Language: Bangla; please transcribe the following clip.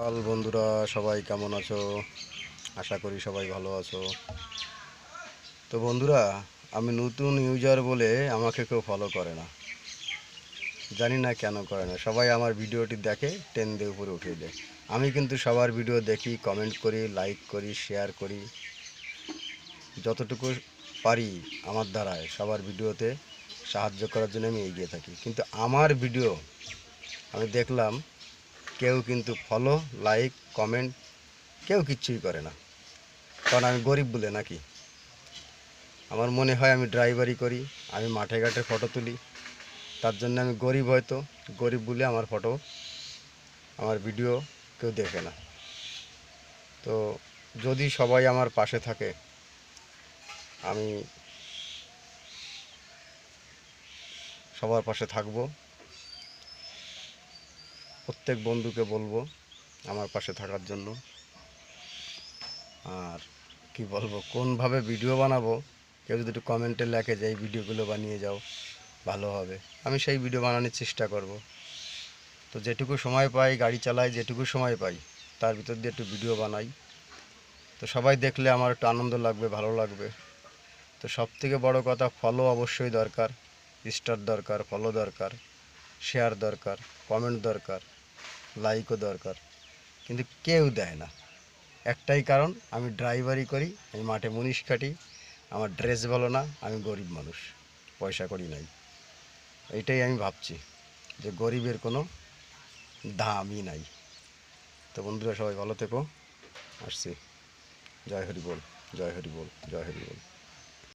হাল বন্ধুরা, সবাই কেমন আছো? আশা করি সবাই ভালো আছো। তো বন্ধুরা, আমি নতুন ইউজার বলে আমাকে কেউ ফলো করে না। জানি না কেন করে না। সবাই আমার ভিডিওটি দেখে টেন দিয়ে উপরে উঠিয়ে দেয়। আমি কিন্তু সবার ভিডিও দেখি কমেন্ট করি লাইক করি শেয়ার করি। যতটুকু পারি আমার দ্বারায় সবার ভিডিওতে সাহায্য করার জন্য আমি এগিয়ে থাকি। কিন্তু আমার ভিডিও আমি দেখলাম কেউ কিন্তু ফলো লাইক কমেন্ট কেউ কিচ্ছুই করে না। কারণ আমি গরিব বলে নাকি। আমার মনে হয় আমি ড্রাইভারি করি, আমি মাঠে ঘাটে ফটো তুলি। তার জন্য আমি গরিব হয়তো, গরিব বলে আমার ফটো আমার ভিডিও কেউ দেখে না। তো যদি সবাই আমার পাশে থাকে, আমি সবার পাশে থাকব। প্রত্যেক বন্ধুকে বলব আমার পাশে থাকার জন্য। আর কি বলব, কোনভাবে ভিডিও বানাবো, কেউ যদি একটু কমেন্টে লেখে যে এই ভিডিওগুলো বানিয়ে যাও, ভালো হবে। আমি সেই ভিডিও বানানোর চেষ্টা করব। তো যেটুকু সময় পাই, গাড়ি চালাই যেটুকু সময় পাই, তার ভিতর দিয়ে একটু ভিডিও বানাই। তো সবাই দেখলে আমার একটু আনন্দ লাগবে, ভালো লাগবে। তো সব থেকে বড়ো কথা ফলো অবশ্যই দরকার স্টার দরকার ফলো দরকার শেয়ার দরকার কমেন্ট দরকার। লাইকও দরকার। কিন্তু কেউ দেয় না। একটাই কারণ, আমি ড্রাইভারি করি, আমি মাঠে মুনিশ কাটি আমার ড্রেস ভালো না, আমি গরিব মানুষ, পয়সা করি নাই। এটাই আমি ভাবছি, যে গরিবের কোনো দামই নাই। তো বন্ধুরা, সবাই ভালো থেকো। আসছি। জয় হরি বল, জয় হরি বল, জয় হরি বল।